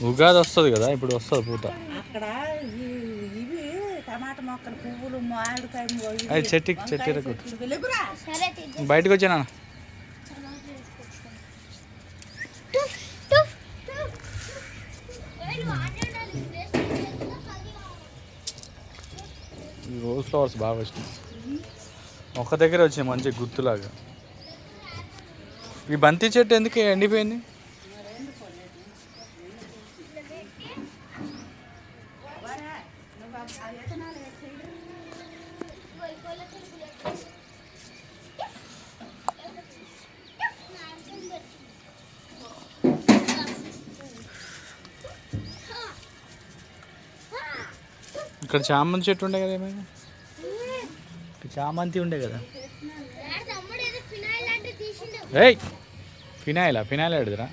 ఉగాది వస్తుంది కదా ఇప్పుడు వస్తుంది పూత. అక్కడ ఈ- ఇవి టమాటా మొక్కలు పువ్వులు మామిడికాయ. బయటకు వచ్చానా. ఈ రోజ్ ఫ్లవర్స్ బాగా వచ్చినాయి ఒక దగ్గర వచ్చాయి మంచి గుర్తులాగా ఈ బంతి చెట్టు ఎందుకు ఎండిపోయింది? ఇక్కడ చామంతి చెట్టు ఉండే కదా ఏమైనా? చామంతి ఉండే కదా. ఏయ్ ఫినాయిలా? ఫినాయిల్ ఆడుదురా?